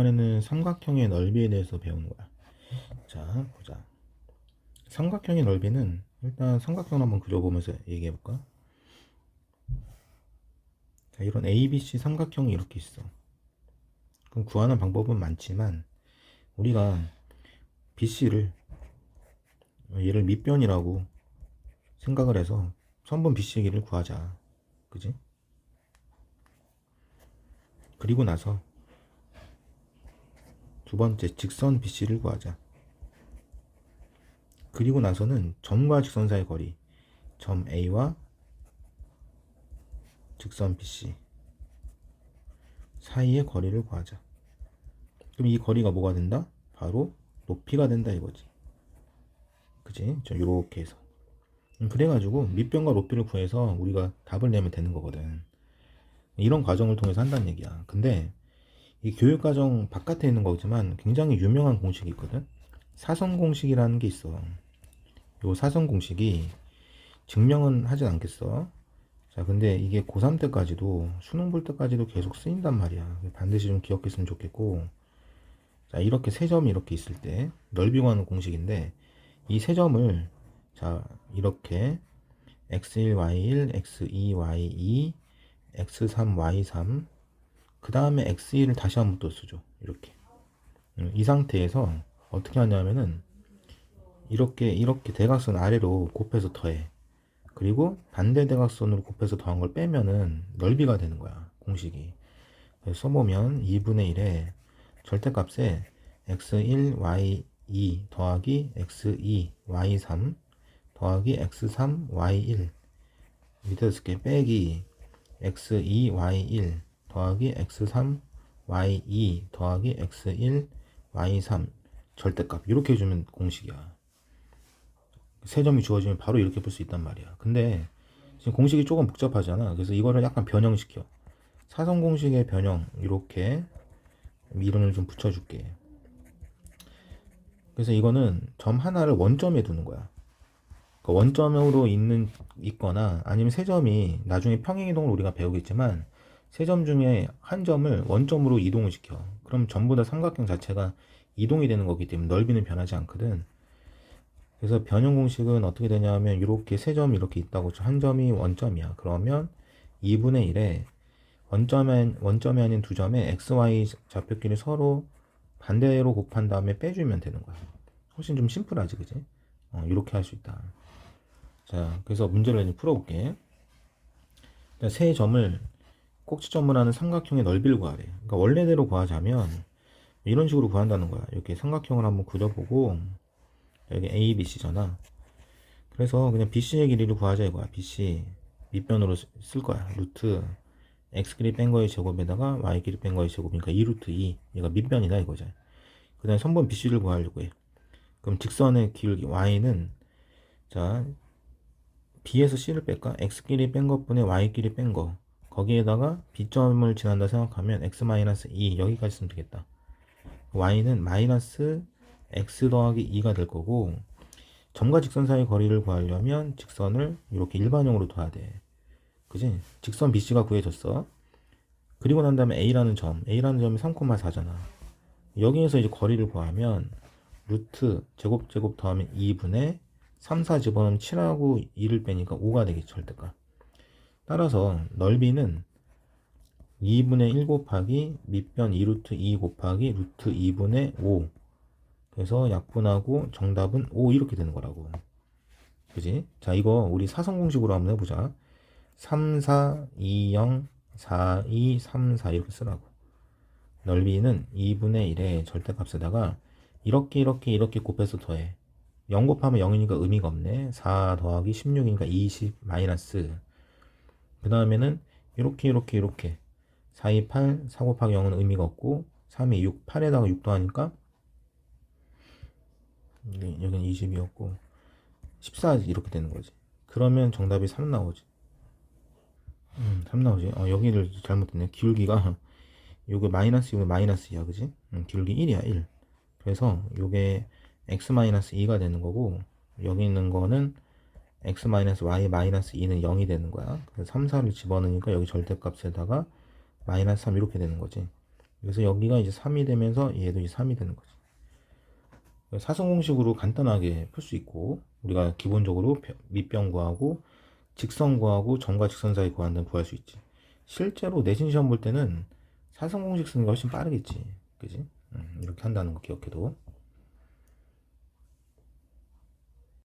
이번에는 삼각형의 넓이에 대해서 배우는 거야. 자, 보자. 삼각형의 넓이는 일단 삼각형 한번 그려보면서 얘기해 볼까? 자, 이런 ABC 삼각형이 이렇게 있어. 그럼 구하는 방법은 많지만 우리가 BC를 얘를 밑변이라고 생각을 해서 선분 BC의 길이를 구하자. 그지? 그리고 나서 두 번째 직선 BC를 구하자. 그리고 나서는 점과 직선 사이의 거리, 점 A와 직선 BC 사이의 거리를 구하자. 그럼 이 거리가 뭐가 된다? 바로 높이가 된다 이거지. 그지? 저 요렇게 해서. 음, 그래가지고 밑변과 높이를 구해서 우리가 답을 내면 되는 거거든. 이런 과정을 통해서 한다는 얘기야. 근데 이 교육과정 바깥에 있는 거지만 굉장히 유명한 공식이 있거든. 사선 공식이라는 게 있어. 요 사선 공식이 증명은 하진 않겠어. 자, 근데 이게 고3 때까지도 수능 볼 때까지도 계속 쓰인단 말이야. 반드시 좀 기억했으면 좋겠고. 자, 이렇게 세 점이 이렇게 있을 때 넓이 구하는 공식인데 이 세 점을 자, 이렇게 x1, y1, x2, y2, x3, y3 그 다음에 x1을 다시 한번 또 쓰죠. 이렇게. 음, 이 상태에서 어떻게 하냐면은 이렇게 이렇게 대각선 아래로 곱해서 더해. 그리고 반대 대각선으로 곱해서 더한 걸 빼면은 넓이가 되는 거야. 공식이. 써보면 2분의 1에 절대값에 x1, y2 더하기 x2, y3 더하기 x3, y1 밑에서 쓸게 빼기 x2, y1 더하기 x3, y2 더하기 x1, y3 절대값 이렇게 해주면 공식이야. 세 점이 주어지면 바로 이렇게 볼 수 있단 말이야. 근데 지금 공식이 조금 복잡하잖아. 그래서 이거를 약간 변형시켜. 사선 공식의 변형 이렇게 이름을 좀 붙여줄게. 그래서 이거는 점 하나를 원점에 두는 거야. 그 원점으로 있는 있거나 아니면 세 점이 나중에 평행 이동을 우리가 배우겠지만 세 점 중에 한 점을 원점으로 이동을 시켜. 그럼 전부 다 삼각형 자체가 이동이 되는 거기 때문에 넓이는 변하지 않거든. 그래서 변형 공식은 어떻게 되냐면 이렇게 세 점이 이렇게 있다고 쳐. 한 점이 원점이야. 그러면 2분의 1에 원점에 원점이 아닌 두 점에 x, y 좌표끼리 서로 반대로 곱한 다음에 빼주면 되는 거야. 훨씬 좀 심플하지, 그지? 어, 이렇게 할 수 있다. 자, 그래서 문제를 풀어볼게. 자, 세 점을 꼭지점을 하는 삼각형의 넓이를 구하래. 그러니까 원래대로 구하자면 이런 식으로 구한다는 거야. 이렇게 삼각형을 한번 그려보고 여기 A, B, C잖아. 그래서 그냥 BC의 길이를 구하자 이거야. BC 밑변으로 쓸 거야. 루트 x 길이 뺀 거의 제곱에다가 y 길이 뺀 거의 제곱이니까 2 루트 2 얘가 밑변이다 이거죠. 그 다음 에 선분 BC를 구하려고 해. 그럼 직선의 기울기 y는 자 B에서 C를 뺄까? x 길이 뺀 것분에 y 길이 뺀 거. 거기에다가 B점을 지난다 생각하면 x-2 여기까지 쓰면 되겠다. y는 마이너스 x 더하기 2가 될 거고 점과 직선 사이 거리를 구하려면 직선을 이렇게 일반형으로 둬야 돼. 그지? 직선 BC가 구해졌어. 그리고 난 다음에 A라는 점, A라는 점이 3,4잖아. 여기에서 이제 거리를 구하면 루트 제곱 제곱 더하면 2분의 3, 4 집어넣으면 7하고 2를 빼니까 5가 되겠죠, 절대값. 따라서 넓이는 2분의 1 곱하기 밑변 2 루트 2 곱하기 루트 2분의 5 그래서 약분하고 정답은 5 이렇게 되는 거라고. 그지? 자 이거 우리 사선 공식으로 한번 해보자. 3, 4, 2, 0, 4, 2, 3, 4 이렇게 쓰라고. 넓이는 2분의 1의 절대값에다가 이렇게 이렇게 이렇게 곱해서 더해. 0 곱하면 0이니까 의미가 없네. 4 더하기 16이니까 20 마이너스 그 다음에는 이렇게 이렇게 이렇게. 4, 2, 8, 4 곱하기 0은 의미가 없고 3, 2, 6, 8에다가 6 더하니까 여기는 20이었고 14 이렇게 되는 거지. 그러면 정답이 3 나오지. 음, 3 나오지. 어, 여기를 잘못했네. 기울기가 요게 마이너스 요게 마이너스야 그지? 음, 기울기 1이야 1 그래서 요게 x 마이너스 2가 되는 거고 여기 있는 거는 x 마이너스 y 마이너스 2는 0이 되는 거야 그래서 3, 4를 집어넣으니까 여기 절대값에다가 마이너스 3 이렇게 되는 거지 그래서 여기가 이제 3이 되면서 얘도 이제 3이 되는 거지. 사성 공식으로 간단하게 풀 수 있고 우리가 기본적으로 벼- 밑변 구하고 직선 구하고 점과 직선 사이 구하는 구할 수 있지. 실제로 내신 시험 볼 때는 사성 공식 쓰는 게 훨씬 빠르겠지. 그지? 음, 이렇게 한다는 거 기억해도.